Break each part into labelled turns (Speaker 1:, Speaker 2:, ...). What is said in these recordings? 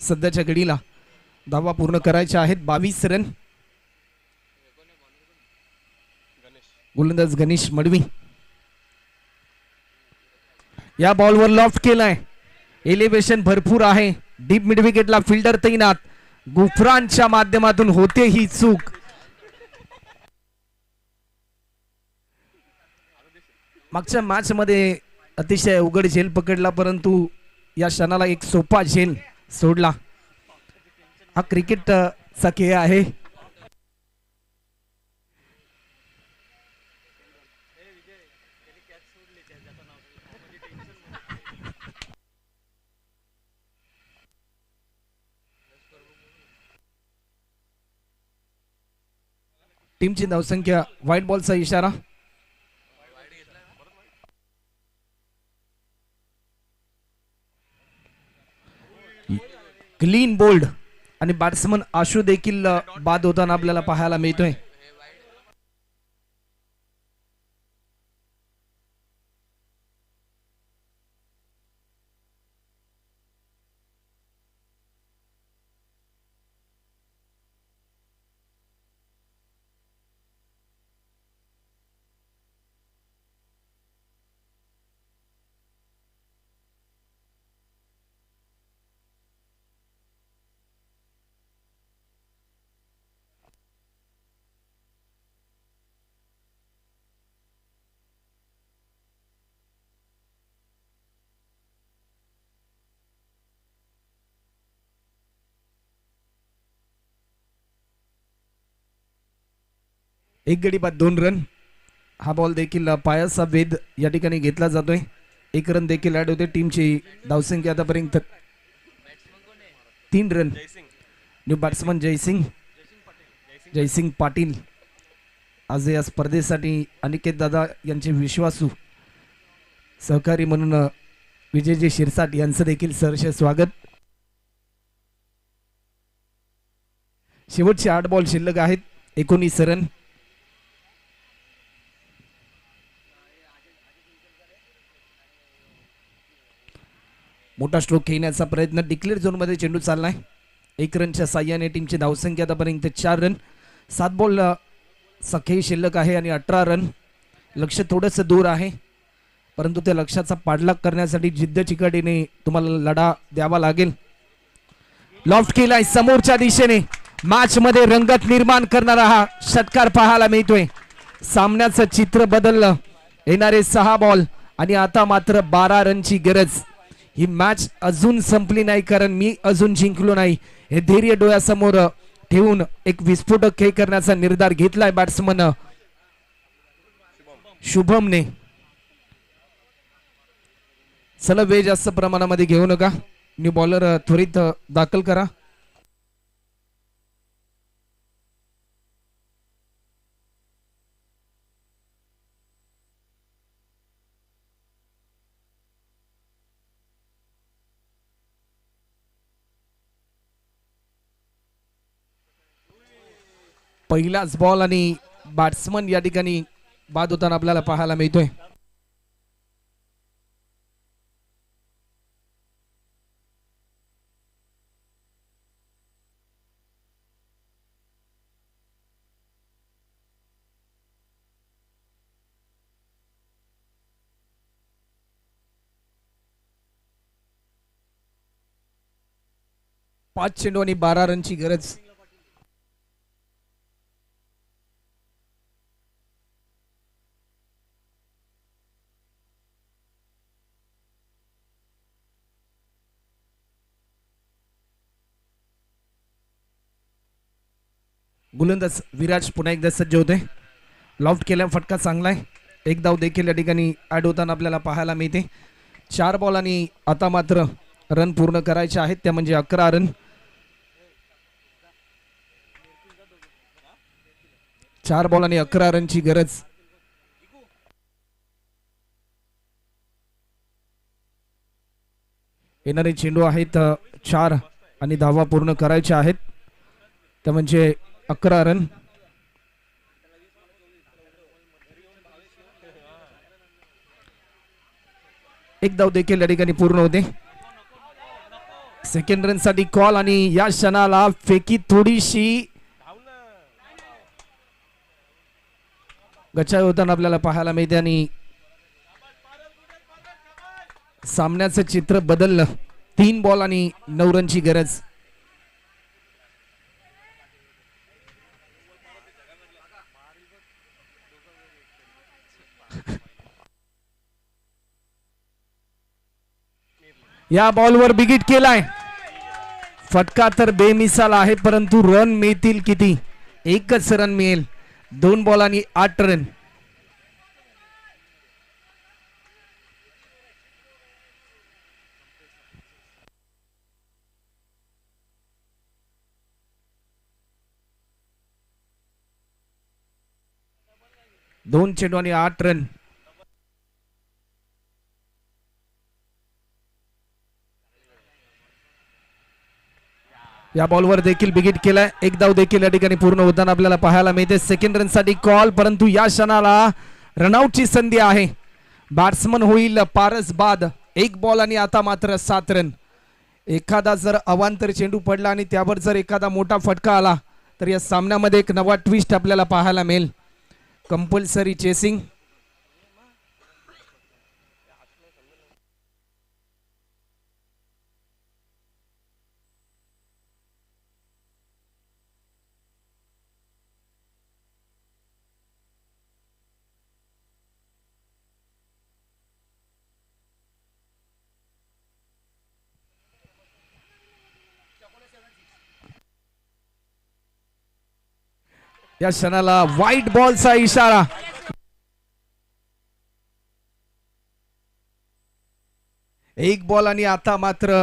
Speaker 1: सध्याच्या घडीला धावा पूर्ण करायच्या आहेत. बावीस रन. गोलंदाज गणेश मडवी. या बॉलवर लॉफ्ट केलाय. एलिव्हेशन भरपूर आहे. डीप मिड विकेटला फिल्डर तैनात. गुफरांच्या माध्यमातून होते ही चूक. मागच्या मॅच मध्ये अतिशय उघड झेल पकडला परंतु या क्षणाला एक सोपा झेल. सोडला. हा क्रिकेटचा खेळ आहे. टीमची धावसंख्या व्हाईट बॉलचा इशारा. क्लीन बोल्ड आणि बॅट्समन आशू देखील बाद होताना आपल्याला पाहायला मिळतोय. एक गडी बाद दोन रन हा बॉल देखील पायाचा वेध या ठिकाणी घेतला जातोय. एक रन देखील ऍड होते टीमची धावसंख्या आतापर्यंत. तीन run new batsman Jaysingh Jaysingh Patil. आज या स्पर्धेसाठी अनिकेत दादा यांचे विश्वासू सहकारी म्हणून विजयजी शिरसाट यांचं देखील सहर्ष स्वागत. शेवटचे आठ बॉल शिल्लक आहेत. एकोणीस रन मोठा स्ट्रोक खेळण्याचा प्रयत्न. डिक्लेअर झोनमध्ये चेंडू चाललाय. एक रनच्या साह्याने टीमची धावसंख्या आतापर्यंत चार रन. सात बॉल सखे शिल्लक आहे आणि अठरा रन. लक्ष थोडंसं दूर आहे. परंतु त्या लक्षाचा पाठलाग करण्यासाठी जिद्द चिकाटीने तुम्हाला लढा द्यावा लागेल. लॉफ्ट केलाय समोरच्या दिशेने. मॅच मध्ये रंगत निर्माण करणारा हा षटकार पाहायला मिळतोय. सामन्याचं चित्र बदललं. येणारे सहा बॉल आणि आता मात्र बारा रनची गरज. ही मॅच अजून संपली नाही कारण मी अजून जिंकलो नाही. हे धैर्य डोळ्यासमोर ठेवून एक विस्फोटक खेळ करण्याचा निर्धार घेतलाय बॅट्समन शुभमने. चला वेळ जास्त प्रमाणामध्ये घेऊ नका. न्यू बॉलर त्वरित दाखल करा. पहिलाच बॉल आणि बॅट्समन या ठिकाणी बाद होताना आपल्याला पाहायला मिळतोय. पाच चेंडू आणि बारा रनची गरज गोलंदाज विराज पुन्हा एकदा सज्ज होते. लॉफ्ट केल्या फटका चांगला आहे. एक धाव देखील या ठिकाणी ॲड होताना आपल्याला पाहायला मिळते. चार बॉल आणि आता मात्र रन पूर्ण करायचे आहेत. त्या म्हणजे अकरा रन चार बॉल आणि अकरा रनची गरज. येणारे चेंडू आहेत चार आणि धावा पूर्ण करायच्या आहेत. त्या म्हणजे अकरा रन. एक धाव देखील या ठिकाणी पूर्ण होते. सेकंड रनसाठी कॉल आणि या क्षणाला फेकी थोडीशी गचाळ होताना आपल्याला पाहायला मिळते आणि सामन्याचं चित्र बदललं. तीन बॉल आणि नऊ रनची गरज. या बॉलवर बिगिट केलाय. फटका तर बेमिसाल आहे परंतु रन मिळतील किती? एकच रन मिळेल. दोन बॉल आणि आठ रन दोन चेंडू आणि आठ रन या बॉलवर देखील बिगिट केलाय. एक धाव देखील या ठिकाणी पूर्ण होताना आपल्याला पाहायला मिळते सेकंड रनसाठी कॉल परंतु या क्षणाला रनआउटची संधी आहे. बॅट्समन होईल पारस बाद एक बॉल आणि आता मात्र सात रन एखादा जर अवांतर चेंडू पडला आणि त्यावर जर एखादा मोठा फटका आला तर या सामन्यामध्ये एक नवा ट्विस्ट आपल्याला पाहायला मिळेल. कंपल्सरी चेसिंग या क्षणाला व्हाईट बॉलचा इशारा. एक बॉल आणि आता मात्र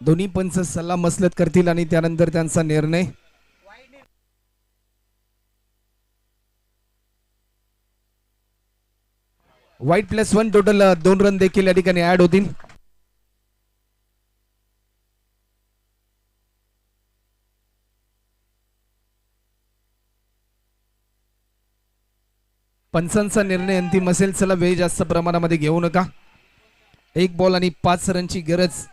Speaker 1: दोन्ही पंच सल्ला मसलत करतील आणि त्यानंतर त्यांचा निर्णय. व्हाईट प्लस वन टोटल दोन रन देखील या ठिकाणी ऍड होतील. पंचांचा निर्णय अंतिम असेल चला वेळ जास्त प्रमाणामध्ये घेऊ नका. एक बॉल आणि पाच रनची गरज.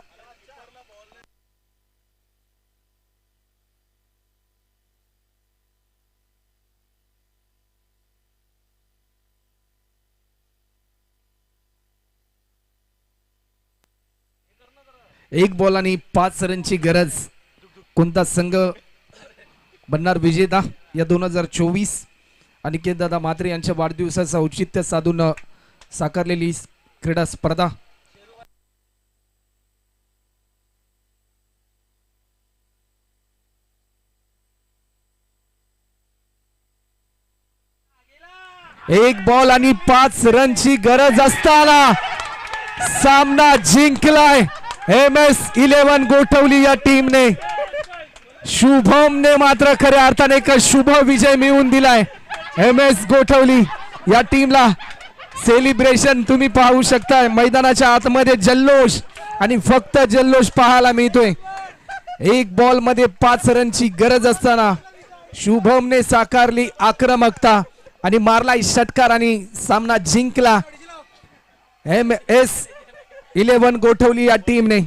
Speaker 1: एक बॉल आणि पाच रनची गरज. कोणता संघ बनणार विजेता? या दोन हजार चोवीस अनिकेत दादा म्हात्रे यांच्या वाढदिवसाचं औचित्य साधून साकारलेली क्रीडा स्पर्धा. एक बॉल आणि पाच रनची गरज असताना सामना जिंकलाय एम एस इलेव्हन गोठवली या टीमने. शुभमने मात्र खऱ्या अर्थाने एक शुभ विजय मिळवून दिलाय. एम एस गोठवली या टीमला सेलिब्रेशन तुम्ही पाहू शकताय. मैदानाच्या आतमध्ये जल्लोष आणि फक्त जल्लोष पाहायला मिळतोय. एक बॉलमध्ये पाच रनची गरज असताना शुभमने साकारली आक्रमकता आणि मारला षटकार आणि सामना जिंकला. एम एस इलेव्हन गोठवली या टीमने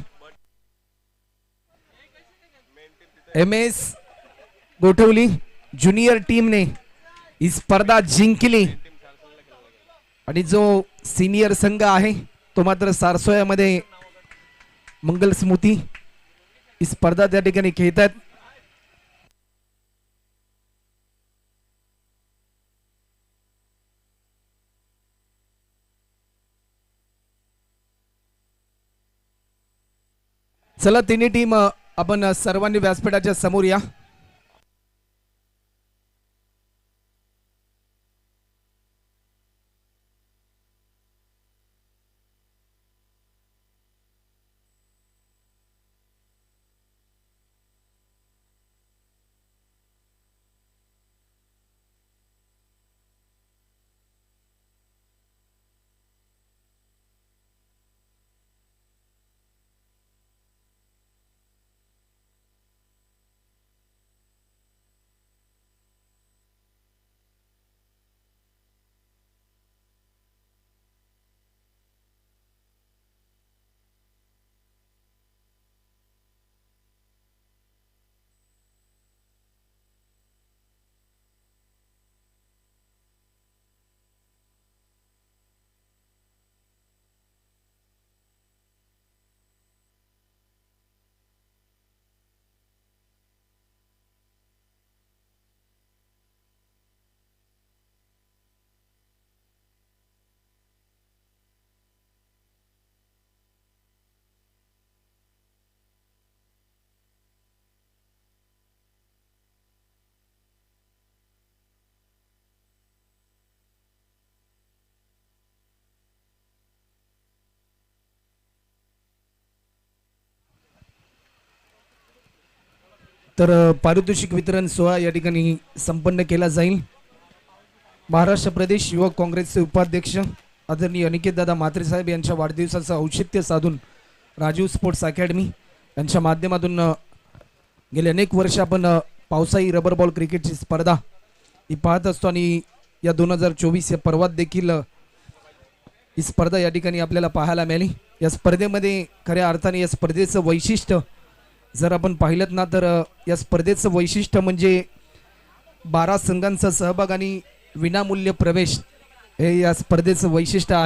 Speaker 1: एम एस गोठवली ज्युनियर टीमने ही स्पर्धा जिंकली. आणि जो सिनियर संघ आहे तो मात्र सारसोयामध्ये मंगल स्मृती ही स्पर्धा त्या ठिकाणी खेळत आहेत चला तिन्ही टीम आपण सर्वांनी व्यासपीठाच्या समोर या. तर पारितोषिक वितरण सोहळा या ठिकाणी संपन्न केला जाईल. महाराष्ट्र प्रदेश युवक काँग्रेसचे उपाध्यक्ष आदरणीय अनिकेतदादा म्हात्रे साहेब यांच्या वाढदिवसाचं औचित्य साधून राजीव स्पोर्ट्स अकॅडमी यांच्या माध्यमातून गेले अनेक वर्ष आपण पावसाई पावसाळी रबर बॉल क्रिकेटची स्पर्धा ही पाहत असतो आणि या दोन हजार चोवीस या पर्वात देखील ही स्पर्धा या ठिकाणी आपल्याला पाहायला मिळाली. या स्पर्धेमध्ये खऱ्या अर्थाने या स्पर्धेचं वैशिष्ट्य जर आपण पाहिलं ना तर या स्पर्धेचं वैशिष्ट्य म्हणजे बारा संघांचा सहभाग आणि विनामूल्य प्रवेश हे या स्पर्धेचं वैशिष्ट्य आहे.